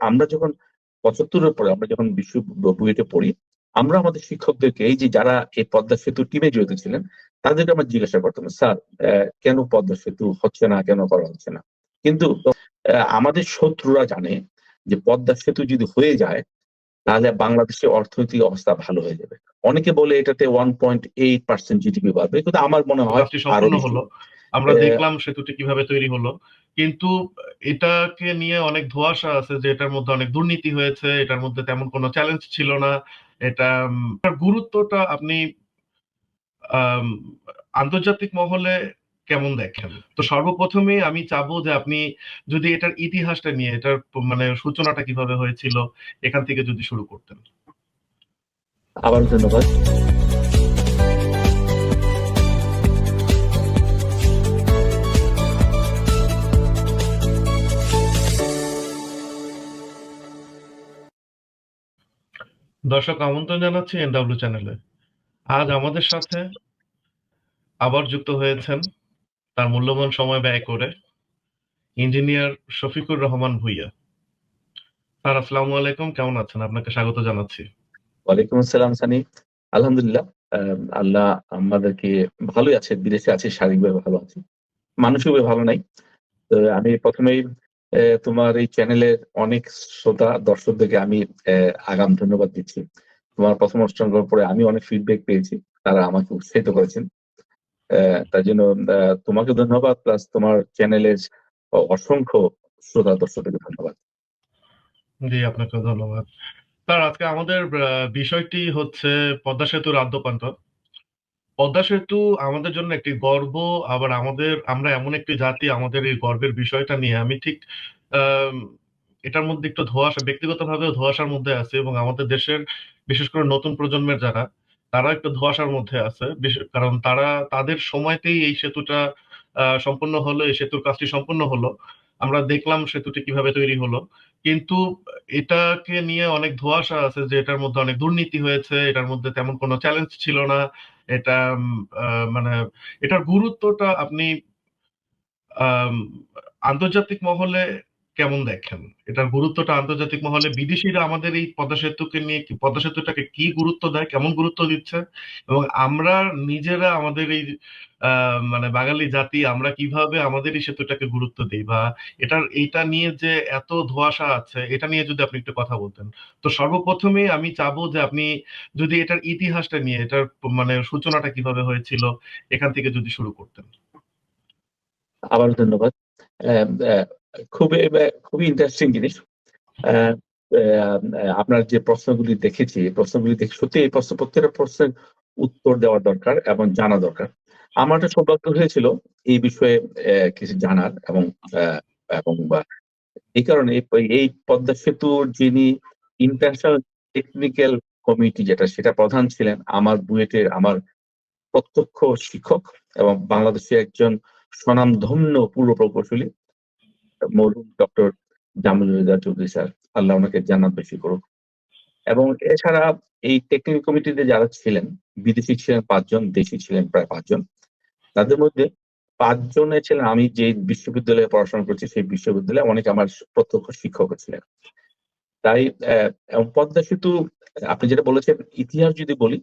আমরা যখন পঁচাত্তরের পরে আমরা যখন বিশ্ব বুয়েটে পড়ি আমরা আমাদের শিক্ষকদেরকে এই যে যারা এই পদ্মা সেতু টিমে জড়িত ছিলেন তাদেরকে আমরা জিজ্ঞাসা করতাম স্যার কেন পদ্মা সেতু হচ্ছে না কেন করা হচ্ছে না? কিন্তু আমাদের শত্রুরা জানে যে পদ্মা সেতু যদি হয়ে যায় তাহলে বাংলাদেশের অর্থনৈতিক অবস্থা ভালো হয়ে যাবে। অনেকে বলে এটাতে one point eight percent GDP বাড়বে কিন্তু আমার মনে হয় আরও। হলো। আমরা দেখলাম সেতুটি কীভাবে তৈরি হলো। কিন্তু এটাকে নিয়ে অনেক ধোঁয়াশা আছে যে এটার মধ্যে অনেক দুর্নীতি হয়েছে এটার মধ্যে তেমন কোনো চ্যালেঞ্জ ছিল না। এটা গুরুত্বটা আপনি আন্তর্জাতিক মহলে কেমন দেখেন? তো সর্বপ্রথমে আমি চাবো যে আপনি যদি এটার ইতিহাসটা নিয়ে এটার মানে সূচনাটা কীভাবে হয়েছিল এখান থেকে যদি শুরু করতেন। আবার ধন্যবাদ। দর্শক আমন্ত্রণ জানাচ্ছি এনডাব্লিউ চ্যানেলে। আজ আমাদের সাথে আবার যুক্ত হয়েছেন তার মূল্যবান সময় ব্যয় করে ইঞ্জিনিয়ার শফিকুর রহমান ভুইয়া। স্যার, আসসালামু আলাইকুম, কেমন আছেন? আপনাকে স্বাগত জানাচ্ছি। ওয়ালাইকুম আসসালাম, সানি। আলহামদুলিল্লাহ আল্লাহ আমাদেরকে ভালোই আছে, বিদেশে আছে, শারীরিকভাবে ভালো আছে। মানসিকভাবে ভালো নাই। তো আমি প্রথমেই তোমার এই চ্যানেলের অনেক শ্রোতা, দর্শকদেরকে আমি আগাম ধন্যবাদ দিচ্ছি। তোমার প্রথম অনুষ্ঠান করার পরে আমি অনেক ফিডব্যাক পেয়েছি, তারা আমাকে উৎসাহিত করেছেন। তার জন্য তোমাকে ধন্যবাদ প্লাস তোমার চ্যানেলের অসংখ্য শ্রোতা, দর্শকদেরকে ধন্যবাদ। জি আপনাকে ধন্যবাদ। স্যার, আজকে আমাদের বিষয়টি হচ্ছে পদ্মা সেতুর আদ্যপান্ত। পদ্মা সেতু আমাদের জন্য একটি গর্ব, আবার আমাদের, আমরা এমন একটি জাতি, আমাদের এই গর্বের বিষয়টা নিয়ে আমি ঠিক এটার মধ্যে একটু ধোঁয়াশা, ব্যক্তিগতভাবেও ধোঁয়াশার মধ্যে আছে এবং আমাদের দেশের বিশেষ করে নতুন প্রজন্মের যারা তারা একটু ধোঁয়াশার মধ্যে আছে। কারণ তারা, তাদের সময়তেই এই সেতুটা সম্পূর্ণ হলো, এই সেতুর কাজটি সম্পূর্ণ হলো। আমরা দেখলাম সেতুটি কীভাবে তৈরি হলো। কিন্তু এটাকে নিয়ে অনেক ধোঁয়াশা আছে যে এটার মধ্যে অনেক দুর্নীতি হয়েছে, এটার মধ্যে তেমন কোনো চ্যালেঞ্জ ছিল না। এটা মানে এটার গুরুত্বটা আপনি আন্তর্জাতিক মহলে কেমন দেখেন? এটার গুরুত্বটা আন্তর্জাতিক মহলে বিদেশিরা আমাদের এই পদ্মা সেতুকে নিয়ে পদ্মা সেতুটাকে কি গুরুত্ব দেয়, কেমন গুরুত্ব দিচ্ছে? এবং আমরা নিজেরা আমাদের এই মানে বাঙালি জাতি, আমরা কীভাবে আমাদের এই সেতুটাকে গুরুত্ব দিই? বা এটার এটা নিয়ে যে এত ধোঁয়াশা আছে, এটা নিয়ে যদি আপনি একটু কথা বলতেন। তো সর্বপ্রথমে আমি চাবো যে আপনি যদি এটার ইতিহাসটা নিয়ে, এটার মানে সূচনাটা কীভাবে হয়েছিল, এখান থেকে যদি শুরু করতেন। আবার ধন্যবাদ। খুবই খুবই ইন্টারেস্টিং জিনিস। আপনার যে প্রশ্নগুলি দেখেছি, এই প্রশ্নগুলি দেখে সত্যি এই প্রশ্ন, প্রত্যেকটা প্রশ্নের উত্তর দেওয়া দরকার এবং জানা দরকার। আমার একটা সৌভাগ্য হয়েছিল এই বিষয়ে কিছু জানার এবং এবং এই কারণে এই- পদ্মা সেতুর যিনি ইন্টারন্যাশনাল টেকনিক্যাল কমিটি যেটা, সেটা প্রধান ছিলেন আমার বুয়েটের, আমার প্রত্যক্ষ শিক্ষক এবং বাংলাদেশের একজন স্বনামধন্য পূর্ব প্রকৌশলী মরহুম ডক্টর জামিল রেজা চৌধুরী স্যার, আল্লাহ ওনাকে জান্নাত বেশি করুক। এবং এছাড়া এই টেকনিক্যাল কমিটিতে যারা ছিলেন, বিদেশি ছিলেন পাঁচজন, দেশি ছিলেন প্রায় পাঁচজন, তাদের মধ্যে পাঁচজনে ছিলেন, আমি যে বিশ্ববিদ্যালয়ে পড়াশোনা করছি সেই বিশ্ববিদ্যালয়ে অনেক আমার প্রত্যক্ষ শিক্ষক ছিলেন। তাই পদ্মা সেতু, আপনি যেটা বলেছেন, ইতিহাস যদি বলি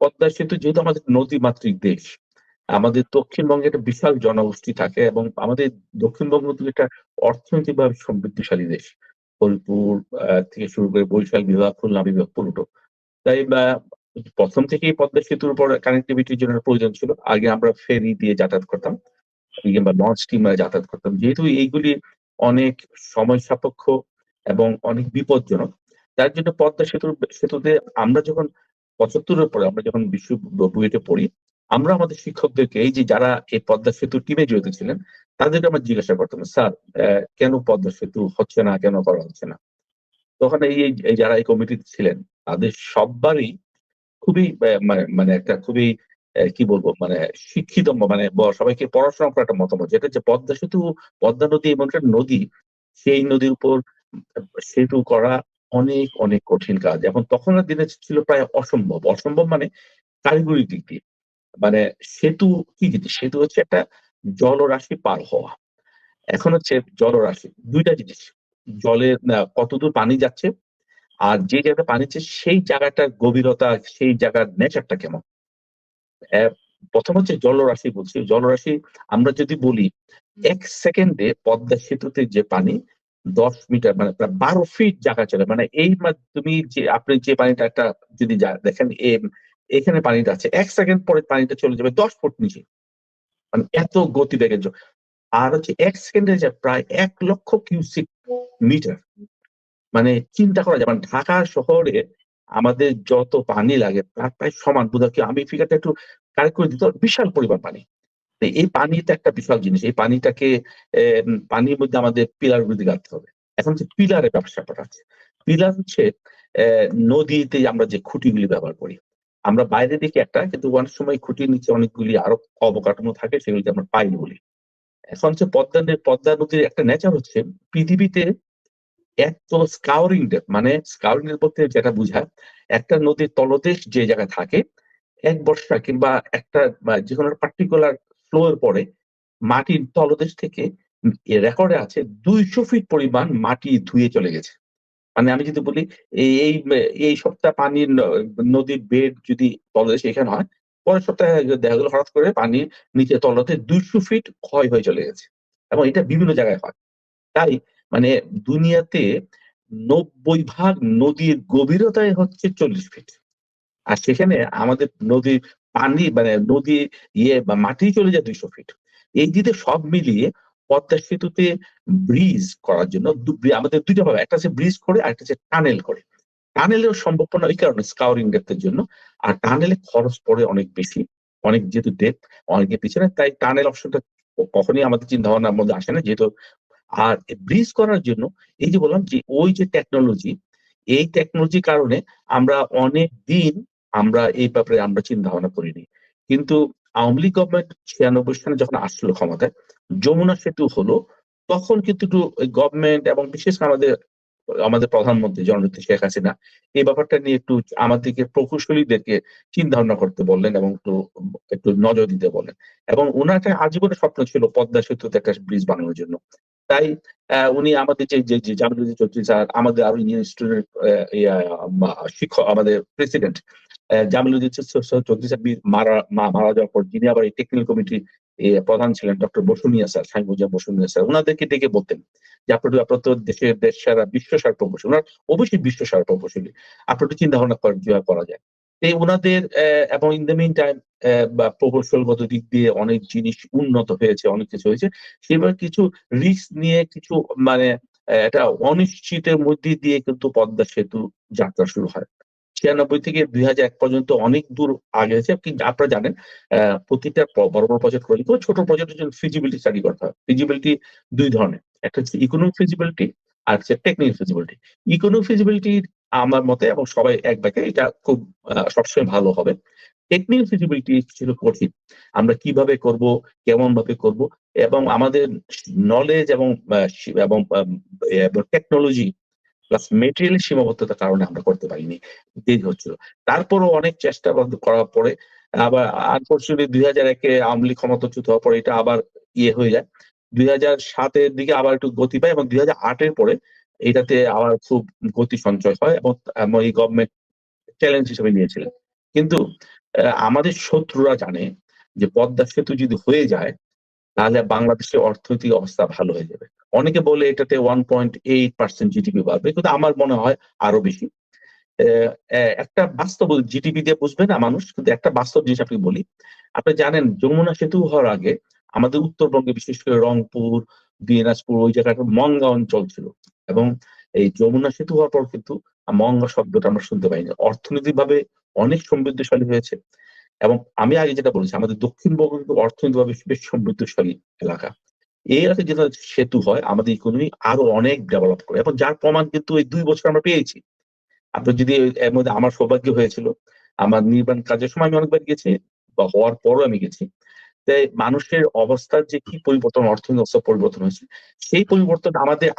পদ্মা সেতু যেহেতু আমাদের নদী মাতৃক দেশ আমাদের দক্ষিণবঙ্গে একটা বিশাল জনগোষ্ঠী থাকে এবং আমাদের দক্ষিণবঙ্গ কিন্তু একটা অর্থনৈতিকভাবে সমৃদ্ধিশালী দেশ। ফরিদপুর থেকে শুরু করে বরিশাল বিভাগ খুলনা বিভাগ পুরোটো তাই প্রথম থেকেই পদ্মা সেতুর উপর কানেক্টিভিটির জন্য প্রয়োজন ছিল। আগে আমরা ফেরি দিয়ে যাতায়াত করতাম কিংবা লঞ্চ স্টিমারে যাতায়াত করতাম। যেহেতু এইগুলি অনেক সময় সাপেক্ষ এবং অনেক বিপজ্জনক, তার জন্য পদ্মা সেতুর, সেতুতে আমরা যখন পঁচাত্তরের পরে আমরা যখন বিশ্ব বুয়েটে পড়ি আমরা আমাদের শিক্ষকদেরকে, এই যে যারা এই পদ্মা সেতু টিমে জড়িত ছিলেন, তাদেরকে আমরা জিজ্ঞাসা করতাম, স্যার কেন পদ্মা সেতু হচ্ছে না, কেন করা হচ্ছে না? তখন এই যারা এই কমিটিতে ছিলেন, তাদের সববারই খুবই মানে- মানে একটা খুবই কি বলব মানে শিক্ষিত মানে সবাইকে পড়াশোনা করার একটা মতামত। যেটা হচ্ছে পদ্মা সেতু, পদ্মা নদী এবং একটা নদী, সেই নদীর উপর, সেতু করা অনেক অনেক কঠিন কাজ। এখন তখনের দিনে ছিল প্রায় অসম্ভব। অসম্ভব মানে কারিগরি দিক দিয়ে। মানে সেতু কি জিনিস সেতু হচ্ছে একটা জলরাশি পার হওয়া এখন হচ্ছে জলরাশি দুইটা জিনিস জলে কতদূর পানি যাচ্ছে আর যে জায়গায় পানি যাচ্ছে সেই জায়গাটার গভীরতা, সেই জায়গার নেচারটা কেমন? ১ম হচ্ছে জলরাশি বলছি। জলরাশি আমরা যদি বলি এক সেকেন্ডে পদ্মা সেতুতে যে পানি ১০ মিটার মানে প্রায় ১২ ফিট জায়গা চলে। মানে এই তুমি যে আপনি যে পানিটা একটা যদি দেখেন এখানে পানিটা আছে। এক সেকেন্ড পরে পানিটা চলে যাবে ১০ ফুট নিচে। মানে এত গতিবেগের জন্য আর হচ্ছে এক সেকেন্ডে যায় প্রায় ১,০০,০০০ কিউসেক মিটার। মানে চিন্তা করা যায় মানে ঢাকা শহরে আমাদের যত পানি লাগে তার প্রায় সমান বোধহয় কি আমি ফিগারটা একটু কারেক্ট করে দিতে বিশাল পরিমাণ পানি। এই পানিটা একটা বিশাল জিনিস। এই পানিটাকে পানির মধ্যে আমাদের পিলারগুলো গাড়তে হবে। এখন যে পিলারের ব্যাপার-স্যাপার আছে। পিলার হচ্ছে নদীতে আমরা যে খুঁটিগুলি ব্যবহার করি। আমরা বাইরে দেখি একটা কিন্তু অনেক সময় খুঁটির নিচে অনেকগুলি আরও অবকাঠামো থাকে, সেগুলোকে আমরা পাইল বলি। এখন হচ্ছে পদ্মা পদ্মা নদীর একটা নেচার হচ্ছে, পৃথিবীতে এত স্কাউরিং ডেপথ মানে স্কাউরিং ডেপথ বলতে যেটা বুঝায়, একটা নদীর তলদেশ যে জায়গায় থাকে, এক বর্ষা কিংবা একটা বা যেকোনো পার্টিকুলার ফ্লো এর পরে মাটির তলদেশ থেকে রেকর্ডে আছে ২০০ ফিট পরিমাণ মাটি ধুয়ে চলে গেছে। মানে আমি যদি বলি এই এই সপ্তাহে পানির নদীর বেড যদি তলদেশে এখানে হয়, পরের সপ্তাহে দেখা গেল হঠাৎ করে পানির নিচে তলদেশে ২০০ ফিট ক্ষয় হয়ে চলে গেছে। এবং এটা বিভিন্ন জায়গায় হয়। তাই মানে দুনিয়াতে ৯০ ভাগ নদীর গভীরতায় হচ্ছে ৪০ ফিট। আর সেখানে আমাদের নদীর পানি মানে নদী ইয়ে বা মাটি চলে যায় ২০০ ফিট। এই দিকে সব মিলিয়ে পদ্মা সেতুতে ব্রিজ করার জন্য আমাদের দুইটা ভাবে একটা হচ্ছে ব্রিজ করে আরেকটা হচ্ছে টানেল করে। টানেলেও সম্ভব না ওই কারণে স্কাউরিং ডেপথ এর জন্য। আর টানেলে খরচ পড়ে অনেক বেশি। অনেক যেহেতু ডেপথ অনেকের পিছনে তাই টানেল অপশনটা কখনোই আমাদের চিন্তা ভাবনার মধ্যে আসে না যেহেতু আর ব্রিজ করার জন্য এই যে বললাম যে ওই যে টেকনোলজি, এই টেকনোলজির কারণে আমরা অনেক দিন আমরা এই ব্যাপারে আমরা চিন্তা ভাবনা করিনি। কিন্তু আওয়ামী লীগ গভর্নমেন্ট ৯৬ সালে যখন আসলো ক্ষমতায়, যমুনা সেতু হলো তখন কিন্তু একটু গভর্নমেন্ট এবং বিশেষ আমাদের আমাদের প্রধানমন্ত্রী জননেত্রী শেখ হাসিনা এই ব্যাপারটা নিয়ে একটু আমাদেরকে প্রকৌশলীদেরকে চিন্তা ভাবনা করতে বললেন এবং একটু একটু নজর দিতে বলেন এবং ওনার একটা আজীবনের স্বপ্ন ছিল পদ্মা সেতুতে একটা ব্রিজ বানানোর জন্য। তাই উনি আমাদের যে যে জামিলুদ্দিন চৌধুরী স্যার আমাদের আরও ইঞ্জিনিয়ারিং স্টুডেন্ট শিক্ষক আমাদের প্রেসিডেন্ট জামিলুদ্দিন চৌধুরী স্যার মারা মারা যাওয়ার পর যিনি আবার এই টেকনিক্যাল কমিটির প্রধান ছিলেন doctor Basunia sir, Shamimuzzaman Basunia sir. উনাদেরকে ডেকে বলতেন যে আপনারা আপনারা দেশের দেশ সেরা বিশ্ব সেরা প্রকৌশলী। উনার অবশ্যই বিশ্ব সেরা প্রকৌশলী। আপনারা চিন্তা ভাবনা করেন করা যায়। এই উনাদের এবং ইন দ্য মিন টাইম বা প্রকৌশলগত দিক দিয়ে অনেক জিনিস উন্নত হয়েছে, অনেক কিছু হয়েছে। সেবার কিছু রিস্ক নিয়ে কিছু মানে এটা অনিশ্চিতের মধ্যে দিয়ে কিন্তু পদ্মা সেতু যাত্রা শুরু হয়। ৯৬ থেকে ২০০১ পর্যন্ত অনেক দূর আগেছে কিন্তু আপনারা জানেন প্রতিটা বড়, বড় প্রজেক্ট করলে ছোট প্রজেক্টের জন্য ফিজিবিলিটি স্টাডি করতে হয়। ফিজিবিলিটি দুই ধরনের। একটা হচ্ছে ইকোনমিক ফিজিবিলিটি আর হচ্ছে টেকনিক্যাল ফিজিবিলিটি। ইকোনমিক ফিজিবিলিটি আমার মতে এবং সবাই এক ব্যাকে এটা খুব সবসময় ভালো হবে। টেকনিক্যাল ফিজিবিলিটি ছিল কঠিন। আমরা কীভাবে করব, কেমন ভাবে করব এবং আমাদের নলেজ এবং এবং টেকনোলজি প্লাস মেটেরিয়াল সীমাবদ্ধতার কারণে আমরা করতে পারিনি। দেরি হচ্ছিল। তারপরও অনেক চেষ্টা করার পরে আবার আনফরচুনেটলি ২০০১ এ আওয়ামী লীগ ক্ষমতাচ্যুত হওয়ার পরে এটা আবার ইয়ে হয়ে যায়। দুই হাজার সাতের দিকে আবার একটু গতি পায় এবং দুই হাজার আটের পরে এটাতে আবার খুব গতি সঞ্চয় হয় এবং এই গভর্নমেন্ট চ্যালেঞ্জ হিসেবে নিয়েছিলেন। কিন্তু আমাদের শত্রুরা জানে যে পদ্মা সেতু যদি হয়ে যায় তাহলে বাংলাদেশের অর্থনৈতিক অবস্থা ভালো হয়ে যাবে। অনেকে বলে এটাতে 1.8% জিডিপি বাড়বে। কিন্তু আমার মনে হয় আরও বেশি। একটা বাস্তব জিডিপি দিয়ে বুঝবে না মানুষ। কিন্তু একটা বাস্তব জিনিস আপনাকে বলি। আপনি জানেন যমুনা সেতু হওয়ার আগে আমাদের উত্তরবঙ্গে বিশেষ করে রংপুর, দিনাজপুর ওই জায়গাটা মংগা অঞ্চল ছিল। এবং এই যমুনা সেতু হওয়ার পর কিন্তু মঙ্গা শব্দটা আমরা শুনতে পাইনি। অর্থনৈতিকভাবে অনেক সমৃদ্ধশালী হয়েছে। এবং আমি আগে যেটা বলেছি, আমাদের দক্ষিণবঙ্গ কিন্তু অর্থনৈতিকভাবে বেশ সমৃদ্ধশালী এলাকা। এই এলাকায় যেটা সেতু হয়, আমাদের ইকোনমি আরও অনেক ডেভেলপ করে এবং যার প্রমাণ কিন্তু এই দুই বছর আমরা পেয়েছি। আপনি যদি এর মধ্যে আমার সৌভাগ্য হয়েছিল। আমার নির্মাণ কাজের সময় আমি অনেকবার গেছি বা হওয়ার পরও আমি গেছি। তাই মানুষের অবস্থার যে কি পরিবর্তন অর্থনৈতিক অবস্থা পরিবর্তন হয়েছে, সেই পরিবর্তন আমাদের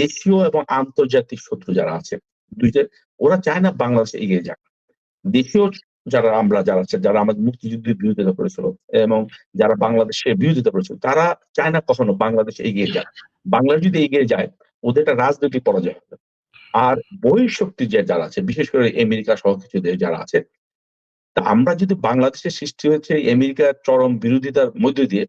দেশীয় এবং আন্তর্জাতিক শত্রু যারা আছে দুইটা ওরা চায় না বাংলাদেশ এগিয়ে যাক। দেশীয় যারা আমরা যারা আছে যারা আমাদের মুক্তিযুদ্ধের বিরোধিতা করেছিল এবং যারা বাংলাদেশের বিরোধিতা করেছিল তারা চায় না কখনো বাংলাদেশ এগিয়ে যাক। বাংলাদেশ যদি এগিয়ে যায় ওদের একটা রাজনৈতিক পরাজয় হবে আর বহিঃশক্তি যে যারা আছে বিশেষ করে আমেরিকা সহ কিছু দেশ যারা আছে তা আমরা যদি বাংলাদেশের সৃষ্টি হয়েছে আমেরিকার চরম বিরোধিতার মধ্য দিয়ে,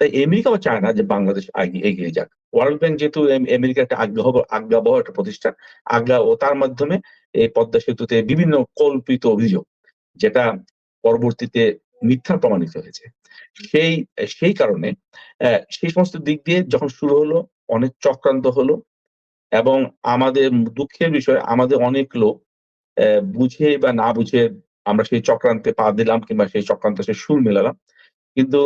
তাই আমেরিকাও চায় না যে বাংলাদেশ এগিয়ে যাক। ওয়ার্ল্ড ব্যাংক যেহেতু আম- আমেরিকার একটা আগ্রহ আজ্ঞাবহ একটা প্রতিষ্ঠান আজ্ঞা ও তার মাধ্যমে এই পদ্মা সেতুতে বিভিন্ন কল্পিত অভিযোগ, যেটা পরবর্তীতে মিথ্যা প্রমাণিত হয়েছে। সেই সেই কারণে সেই সমস্ত দিক দিয়ে যখন শুরু হলো, অনেক চক্রান্ত হলো এবং আমাদের দুঃখের বিষয়, আমাদের অনেক লোক বুঝে বা না বুঝে আমরা সেই চক্রান্তে পা দিলাম কিংবা সেই চক্রান্তে সে সুর মেলালাম। কিন্তু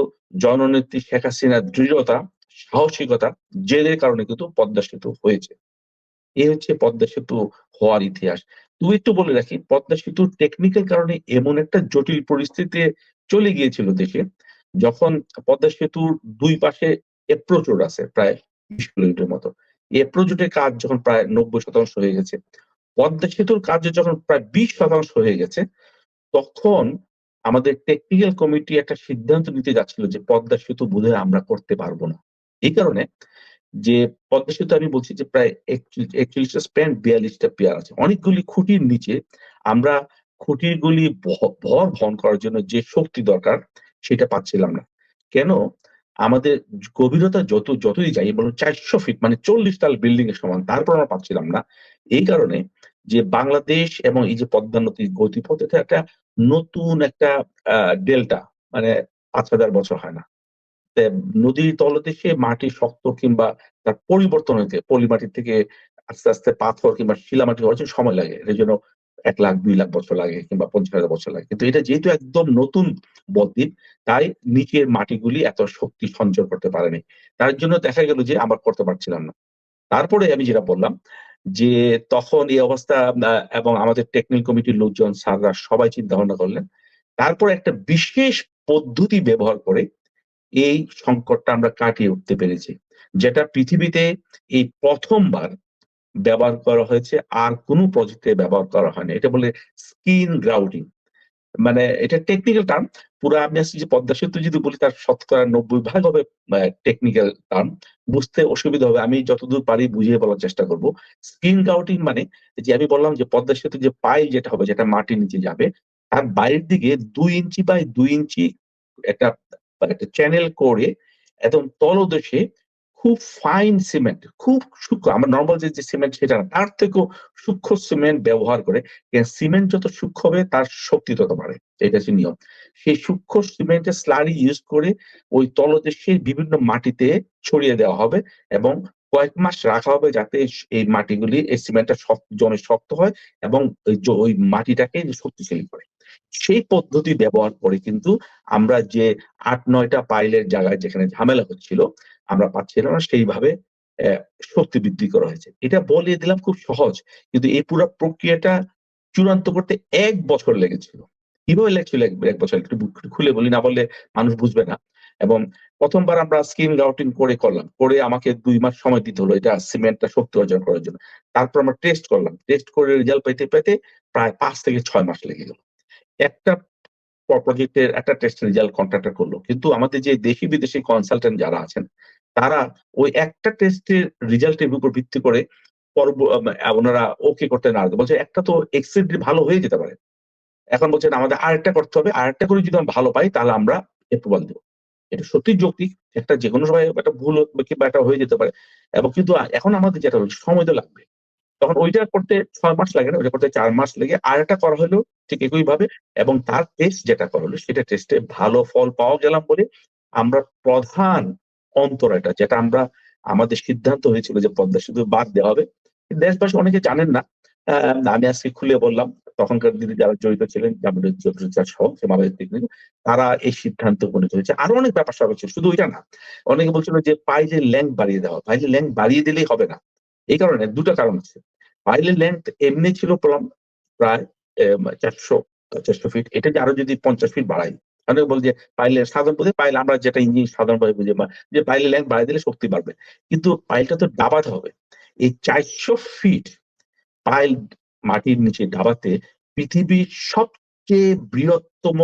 জননেত্রী শেখ হাসিনার দৃঢ়তা, সাহসিকতা জেলের কারণে কিন্তু পদ্মা সেতু হয়েছে। এই হচ্ছে পদ্মা সেতু হওয়ার ইতিহাস। তুই একটু বলে রাখি, পদ্মা সেতু টেকনিক্যাল কারণে এমন একটা জটিল পরিস্থিতিতে চলে গিয়েছিল দেশে, যখন পদ্মা সেতুর দুই পাশে এপ্রোচ রোড আছে প্রায় বিশ কিলোমিটার মতো। এপ্রোচ রোডের কাজ যখন প্রায় নব্বই শতাংশ হয়ে গেছে, পদ্মা সেতুর কাজ যখন প্রায় বিশ শতাংশ হয়ে গেছে তখন আমাদের টেকনিক্যাল কমিটি একটা সিদ্ধান্ত নিতে যাচ্ছিল যে পদ্মা সেতু বোধহয় আমরা করতে পারব না। এই কারণে যে পদ্মা সেতু আমি বলছি যে প্রায় একচল্লিশটা স্প্যান বিয়াল্লিশটা পেয়ার আছে। অনেকগুলি খুঁটির নিচে আমরা খুঁটিগুলি ভর বহন করার জন্য যে শক্তি দরকার সেটা পাচ্ছিলাম না। কেন? আমাদের গভীরতা যত, যতই যাই বলুন চারশো ফিট মানে চল্লিশ তাল বিল্ডিং এর সমান, তারপর আমরা পাচ্ছিলাম না। এই কারণে যে বাংলাদেশ এবং এই যে পদ্মা নদীর গতিপথ, এটা একটা নতুন একটা ডেল্টা মানে পাঁচ হাজার বছর হয় না। নদীর তলদেশে মাটি শক্ত কিংবা তার পরিবর্তন হইতে পলি মাটির থেকে আস্তে আস্তে পাথর কিংবা শিলামাটি হওয়ার জন্য সময় লাগে। এর জন্য এক লাখ, দুই লাখ বছর লাগে কিংবা পঞ্চাশ হাজার বছর লাগে। কিন্তু এটা যেহেতু একদম নতুন বদ্বীপ, তাই নিচের মাটিগুলি এত শক্তি সঞ্চয় করতে পারেনি। তার জন্য দেখা গেল যে, আমরা করতে পারছিলাম না। তারপরে আমি যেটা বললাম যে তখন এই অবস্থা এবং আমাদের টেকনিক কমিটির লোকজন সাররা সবাই চিন্তা ভাবনা করলেন। তারপর একটা বিশেষ পদ্ধতি ব্যবহার করে এই সংকটটা আমরা কাটিয়ে উঠতে পেরেছি, যেটা পৃথিবীতে এই প্রথমবার ব্যবহার করা হয়েছে, আর কোনো প্রজেক্টে ব্যবহার করা হয়নি। এটা বলে স্কিন গ্রাউটিং মানে এটা টেকনিক্যাল টার্ম পুরো আমি আসছি যে পদ্মা সেতু যদি বলি, তার শতকরা নব্বই ভাগ হবে টেকনিক্যাল টার্ম বুঝতে অসুবিধা হবে, আমি যতদূর পারি বুঝিয়ে বলার চেষ্টা করব। স্কিন গ্রাউটিং মানে যে আমি বললাম যে পদ্মা সেতু যে পাইল যেটা হবে, যেটা মাটির নিচে যাবে, তার বাইরের দিকে দুই ইঞ্চি বাই দুই ইঞ্চি একটা একটা চ্যানেল করে একদম তলদেশে খুব ফাইন সিমেন্ট খুব সূক্ষ্ম আমরা নর্মাল যে সিমেন্ট সেটা না, তার থেকেও সূক্ষ্ম সিমেন্ট ব্যবহার করে সিমেন্ট যত সূক্ষ্ম হবে, তার শক্তি তত বাড়ে, এটা হচ্ছে নিয়ম। সেই সূক্ষ্ম সিমেন্টের স্লারি ইউজ করে, ওই তলদেশের বিভিন্ন মাটিতে ছড়িয়ে দেওয়া হবে এবং কয়েক মাস রাখা হবে যাতে এই মাটিগুলি, এই সিমেন্টটা শক্ত, জমে শক্ত হয় এবং ওই মাটিটাকে শক্তিশালী করে। সেই পদ্ধতি ব্যবহার করে কিন্তু আমরা যে আট, নয়টা পাইলের জায়গায় যেখানে ঝামেলা হচ্ছিল আমরা পাচ্ছিলাম না সেইভাবে শক্তি বৃদ্ধি করা হয়েছে। এটা বলে দিলাম খুব সহজ, কিন্তু এই পুরো প্রক্রিয়াটা চূড়ান্ত করতে এক বছর লেগেছিল। কীভাবে লেগেছিল এক বছর? একটু খুলে বলি, না বললে মানুষ বুঝবে না। এবং প্রথমবার আমরা স্কিম রাউটিং করে করলাম, করে আমাকে দুই মাস সময় দিতে হলো, এটা সিমেন্টটা শক্তি অর্জন করার জন্য। তারপর আমরা টেস্ট করলাম টেস্ট করে রেজাল্ট পেতে পেতে প্রায় পাঁচ থেকে ছয় মাস লেগে গেল। একটা প্রজেক্টের একটা টেস্ট রেজাল্ট কন্ট্রাক্টর করল। কিন্তু আমাদের যে দেশি বিদেশি কনসালটেন্ট যারা আছেন তারা ওই একটা টেস্টের রেজাল্টের উপর ভিত্তি করে ওনারা ওকে করতে না বলছে, একটা তো এক্সিড ভালো হয়ে যেতে পারে। এখন বলছেন আমাদের আরেকটা করতে হবে। আরেকটা করে যদি আমরা ভালো পাই, তাহলে আমরা অ্যাপ্রুভাল দেবো। এটা সত্যি যৌক্তিক। একটা যে কোনো সময় একটা ভুল কিংবা একটা হয়ে যেতে পারে। এবং কিন্তু এখন আমাদের যেটা সময় তো লাগবে। তখন ওইটা করতে ছয় মাস লাগে না, ওইটা করতে চার মাস লেগে আর একটা করা হলো ঠিক একই ভাবে এবং তার টেস্ট যেটা করা হলো, সেটা টেস্টে ভালো ফল পাওয়া গেলাম বলে আমরা প্রধান অন্তর এটা, যেটা আমরা আমাদের সিদ্ধান্ত হয়েছিল যে পদ্মা সেতু বাদ দেওয়া হবে। দেশবাসী অনেকে জানেন না। আমি আজকে খুলে বললাম, তখনকার দিনে যারা জড়িত ছিলেন তারা এই সিদ্ধান্ত উপনীত হয়েছে। আরও অনেক ব্যাপার স্যাপার ছিল, শুধু ওইটা না। অনেকে বলছিল যে পাইলের লেন্থ বাড়িয়ে দেওয়া পাইলের লেন্থ বাড়িয়ে দিলেই হবে না। এই কারণে দুটো কারণ আছে। পাইলের লেন্থ এমনি ছিল প্রায় চারশো চারশো ফিট এটা আরও যদি পঞ্চাশ ফিট বাড়াই অনেকে বল যে পাইলের সাধারণ বোধে পাইল আমরা যেটা ইঞ্জিন সাধারণভাবে বুঝি যে পাইলের লেন্থ বাড়াই দিলে শক্তি বাড়বে। কিন্তু পাইলটা তো ডাবাতে হবে। এই চারশো ফিট পাইল মাটির নিচে ডাবাতে পৃথিবীর সবচেয়ে বৃহত্তম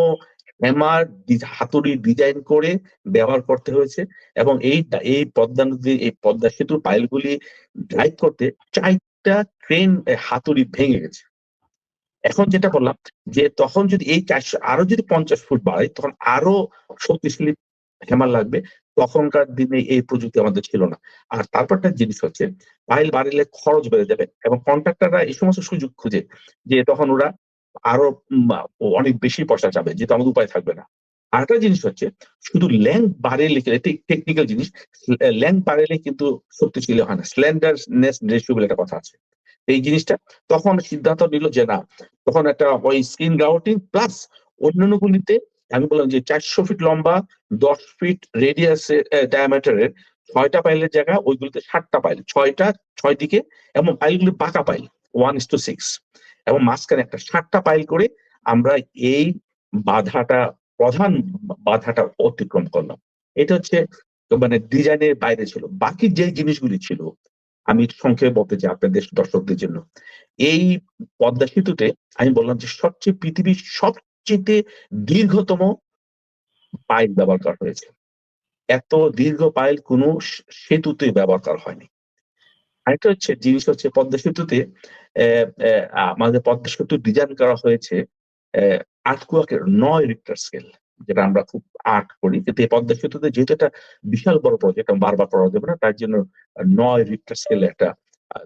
হ্যামার হাতুড়ি ডিজাইন করে ব্যবহার করতে হয়েছে এবং এই এই পদ্মা নদী, এই পদ্মা সেতুর পাইলগুলি ড্রাইভ করতে চারটা ট্রেন হাতুড়ি ভেঙে গেছে। এখন যেটা বললাম যে তখন যদি এই চারশো, আরও যদি পঞ্চাশ ফুট বাড়ায় তখন আরও শক্তিশালী হ্যামার লাগবে। তখনকার দিনে এই প্রযুক্তি আমাদের ছিল না। আর তারপরটা জিনিস হচ্ছে, পাইল বাড়লে খরচ বেড়ে যাবে এবং কন্ট্রাক্টররা এই সমস্ত সুযোগ খুঁজে যে তখন ওরা আরও অনেক বেশি পয়সা চাবে, যেহেতু আমাদের উপায় থাকবে না। আরেকটা জিনিস হচ্ছে, শুধু ল্যাংথ এটি টেকনিক্যাল জিনিস ল্যাংথ বাড়লে কিন্তু শক্তিশালী হয় না। স্ল্যান্ডারনেস রেশিও বলে একটা কথা আছে। এই জিনিসটা। তখন সিদ্ধান্ত নিল যে না, তখন একটা ওই স্ক্রিন গ্রাউটিং প্লাস অন্যান্য গুলিতে আমি বললাম যে চারশো ফিট লম্বা, দশ ফিট রেডিয়াস ডায়ামিটারের ছয়টা পাইলের জায়গা, ওইগুলিতে সাতটা পাইল। ছয়টা, ছয় দিকে এবং পাইলগুলি পাকা pile one is to six এবং মাঝখানে একটা সাতটা পাইল করে আমরা এই বাধাটা, প্রধান বাধাটা অতিক্রম করলাম। এটা হচ্ছে মানে ডিজাইনের বাইরে ছিল। বাকি যে জিনিসগুলি ছিল আমি সংক্ষেপে বলতে চাই আপনাদের দর্শকদের জন্য। এই পদ্মা সেতুতে আমি বললাম যে সবচেয়ে পৃথিবীর সবচেয়ে দীর্ঘতম পাইল ব্যবহার করা হয়েছে। এত দীর্ঘ পাইল কোনো সেতুতে ব্যবহার করা হয়নি। আরেকটা হচ্ছে, জিনিস হচ্ছে পদ্মা সেতুতে আমাদের পদ্মা সেতু ডিজাইন করা হয়েছে আটকুয়াকের নয় রিক্টার স্কেল যেটা আমরা খুব আর্ট করি। কিন্তু এই পদ্মা সেতুতে যেহেতু একটা বিশাল বড় প্রজেক্ট বারবার করা যাবে না, তার জন্য নয় রিক্টার স্কেলে একটা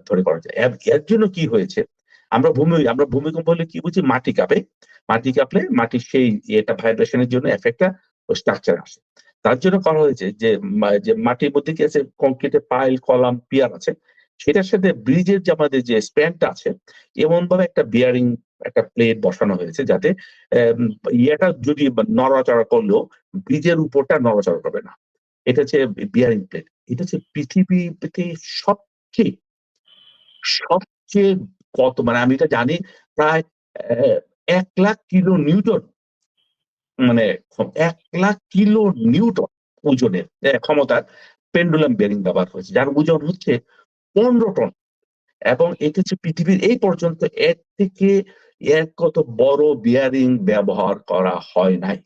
ধরে করা যায়। এর- জন্য কি হয়েছে? আমরা ভূমি, আমরা ভূমিকম্প হলে কি বুঝি? মাটি কাঁপে। মাটি কাঁপলে মাটির সেই এটা ভাইব্রেশনের জন্য এফেক্টটা স্ট্রাকচার আসে। তার জন্য করা হয়েছে যে যে মাটির মধ্যে কি আছে? কংক্রিটে পাইল কলাম পিয়ার আছে। সেটার সাথে ব্রিজের যে আমাদের যে স্প্যানটা আছে এমন ভাবে একটা বিয়ারিং একটা প্লেট বসানো হয়েছে যাতে ইয়েটা যদি নড়াচড়া করলেও ব্রিজের উপরটা নড়াচড়া করবে না। এটা হচ্ছে বিয়ারিং প্লেট এটা হচ্ছে পৃথিবীতে সবচেয়ে সবচেয়ে কত মানে আমি এটা জানি প্রায় এক লাখ কিলো নিউটন। মানে এক লাখ কিলো নিউটন ওজনের ক্ষমতার পেন্ডুলাম বেরিং ব্যবহার হয়েছে, যার ওজন হচ্ছে পনেরো টন। এবং এটা হচ্ছে পৃথিবীর এই পর্যন্ত এর থেকে এর কত বড় বিয়ারিং ব্যবহার করা হয় নাই।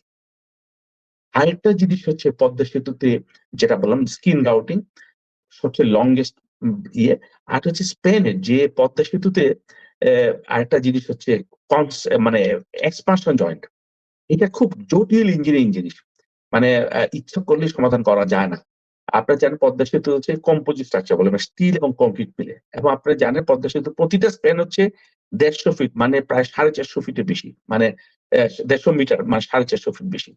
আরেকটা জিনিস হচ্ছে পদ্মা সেতুতে যেটা বললাম স্কিন রাউটিং সবচেয়ে লংগেস্ট ইয়ে আর হচ্ছে স্পেনের যে পদ্মা সেতুতে আরেকটা জিনিস হচ্ছে মানে এক্সপানশন জয়েন্ট এটা খুব জটিল ইঞ্জিনিয়ারিং জিনিস। মানে ইচ্ছা করলে সমাধান করা যায় না। আপনারা জানেন পদ্মা সেতু হচ্ছে কম্পোজিট স্ট্রাকচার বলে স্টিল এবং কংক্রিট মিলে। এবং আপনারা জানেন পদ্মা সেতু প্রতিটা স্প্যান হচ্ছে দেড়শো ফিট মানে প্রায় সাড়ে চারশো ফিটের বেশি মানে দেড়শো মিটার মানে সাড়ে চারশো ফিট বেশি।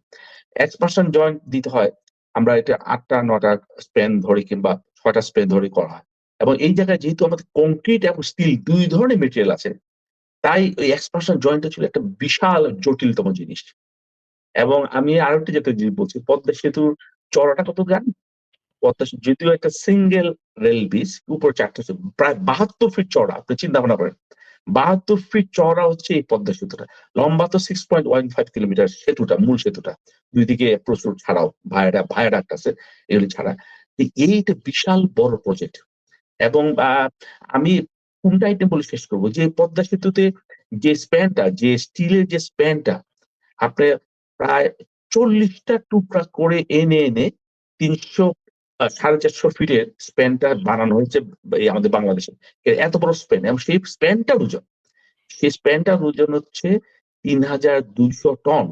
এক্সপানশন জয়েন্ট দিতে হয়, আমরা এটা আটটা, নটা স্পেন ধরে কিংবা ছয়টা স্পেন ধরে করা হয়। এবং এই জায়গায় যেহেতু আমাদের কংক্রিট এবং স্টিল দুই ধরনের মেটেরিয়াল আছে, তাই ওই এক্সপানশন জয়েন্টটা ছিল একটা বিশাল, জটিলতম জিনিস। এবং আমি আরও একটা যেটা জিনিস বলছি, পদ্মা সেতুর চড়াটা কত জানেন পদ্মা যদিও একটা সিঙ্গেল রেল ব্রিজ উপর চারটে, প্রায় বাহাত্তর ফিট চড়া আপনি চিন্তা ভাবনা করেন। বাহাত্তর ফিট চড়া হচ্ছে এই পদ্মা সেতুটা। লম্বা তো six point one five kilometre সেতুটা, মূল সেতুটা। দুই দিকে প্রচুর ছাড়াও ভাইরা ভাইরাট আছে, এগুলি ছাড়া। এইটা বিশাল বড় প্রজেক্ট এবং আমি কোনটা আইটেম বলে শেষ করব যে পদ্মা সেতুতে যে স্প্যানটা যে স্টিলের যে স্প্যানটা আপনি প্রায় চল্লিশটা টুকরা করে এনে এনে তিনশো সাড়ে চারশো ফিটের স্প্যানটা বানানো হয়েছে আমাদের বাংলাদেশে। এত বড় স্প্যান এবং সেই স্প্যানটার ওজন। সেই স্প্যানটার ওজন হচ্ছে তিন হাজার দুইশো টন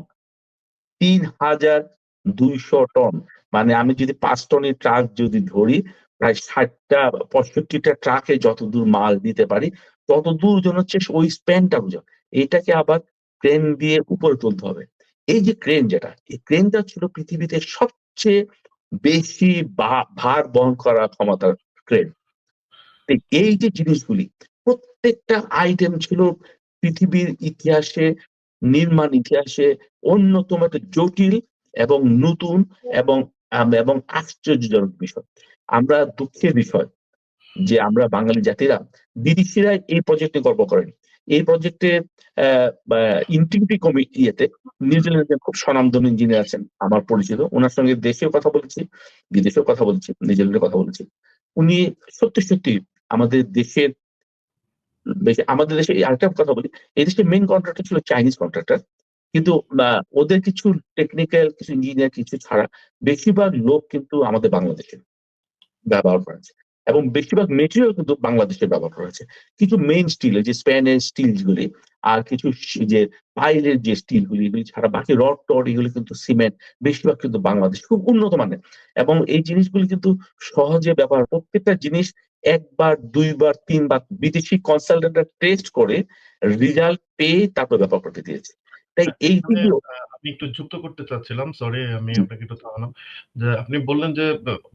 তিন হাজার দুইশো টন মানে আমি যদি পাঁচ টনের ট্রাক যদি ধরি, প্রায় ষাটটা, পঁয়ষট্টিটা ট্রাকে যতদূর মাল দিতে পারি, ততদূর ওজন হচ্ছে ওই স্প্যানটার ওজন। এটাকে আবার ক্রেন দিয়ে উপরে তুলতে হবে। এই যে ক্রেন যেটা, এই ক্রেনটা ছিল পৃথিবীতে সবচেয়ে বেশি ভার বহন করার ক্ষমতার ক্রেন এই যে জিনিসগুলি, প্রত্যেকটা আইটেম ছিল পৃথিবীর ইতিহাসে, নির্মাণ ইতিহাসে অন্যতম একটা জটিল এবং নতুন এবং এবং আশ্চর্যজনক বিষয়। আমরা দুঃখের বিষয় যে আমরা বাঙালি জাতিরা বিদেশিরা এই প্রজেক্টে গর্ব করেন। এই প্রজেক্টে ইন্টিগ্রিটি কমিটিতে নিউজিল্যান্ডের খুব স্বনামধন্য ইঞ্জিনিয়ার আছেন, আমার পরিচিত ওনার সঙ্গে দেশেও কথা বলেছি, বিদেশেও কথা বলেছি নিউজিল্যান্ডে কথা বলেছি উনি সত্যি সত্যি আমাদের দেশের আমাদের দেশে আরেকটা কথা বলি, এই দেশের মেইন কন্ট্রাক্টর ছিল চাইনিজ কন্ট্রাক্টর কিন্তু ওদের কিছু টেকনিক্যাল কিছু ইঞ্জিনিয়ার কিছু ছাড়া বেশিরভাগ লোক কিন্তু আমাদের বাংলাদেশের ব্যবহার করা হয়েছে। এবং বেশিরভাগ মেটেরিয়াল কিন্তু বাংলাদেশের ব্যবহার করা হয়েছে। কিছু মেইন স্টিল যে স্প্যানের স্টিল গুলি আর কিছু যে পাইলের যে স্টিল গুলি এগুলি ছাড়া বাকি রড-টড এগুলি কিন্তু সিমেন্ট বেশিরভাগ কিন্তু বাংলাদেশ খুব উন্নত মানের। এবং এই জিনিসগুলি কিন্তু সহজে ব্যবহার প্রত্যেকটা জিনিস ১ বার, ২ বার, ৩ বার বিদেশি কনসালটেন্টরা টেস্ট করে রেজাল্ট পেয়ে তারপর ব্যবহার করতে দিয়েছে। তাই এই এখানে আমি একটু যুক্ত করতে চাচ্ছিলাম। সরি আমি আপনাকে একটু থামালাম। যে আপনি বললেন যে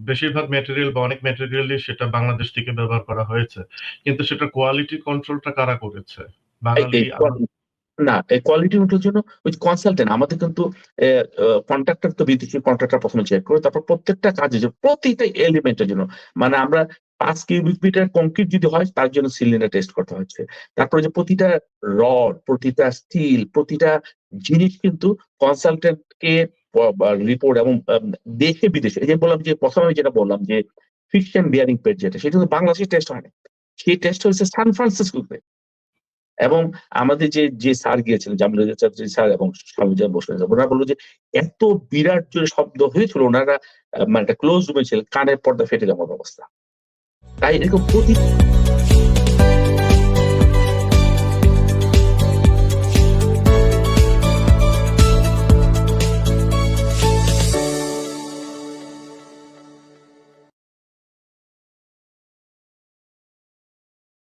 বেশিরভাগ ম্যাটেরিয়াল বা অনেক ম্যাটেরিয়ালই সেটা বাংলাদেশ থেকে ব্যবহার করা হয়েছে। কিন্তু সেটার কোয়ালিটি কন্ট্রোলটা কারা করেছে? বাঙালি না এই কোয়ালিটি কন্ট্রোল জন্য ওই কনসালটেন্ট আমাদের কিন্তু কন্ট্রাক্টর তো বিদেশি কন্ট্রাক্টর ১ম এ চেক করে তারপর প্রত্যেকটা কাজে যে প্রতিটা এলিমেন্টের জন্য মানে আমরা ৫ কিউবিক মিটার কংক্রিট যদি হয় তার জন্য সিলিন্ডার টেস্ট করতে হচ্ছে। তারপরে যে প্রতিটা রড, প্রতিটা স্টিল, প্রতিটা জিনিস কিন্তু কনসালটেন্টকে রিপোর্ট এবং দেশে বিদেশে এই যে বললাম যে ১ম আমি যেটা বললাম যে ফ্রিকশন বিয়ারিং পেজ যেটা সেটা কিন্তু বাংলাদেশে টেস্ট হয় নাই। সেই টেস্ট হয়েছে সান ফ্রান্সিসকোতে। এবং আমাদের যে, যে স্যার গিয়েছিলেন জামিল স্যার এবং স্বামীজান বসলেন ওনারা বলল যে এত বিরাট জোরে শব্দ হয়েছিল ওনারা মানে একটা ক্লোজ রুমে ছিলেন কানের পর্দা ফেটে যাওয়ার মতো অবস্থা। তাই এরকম প্রতি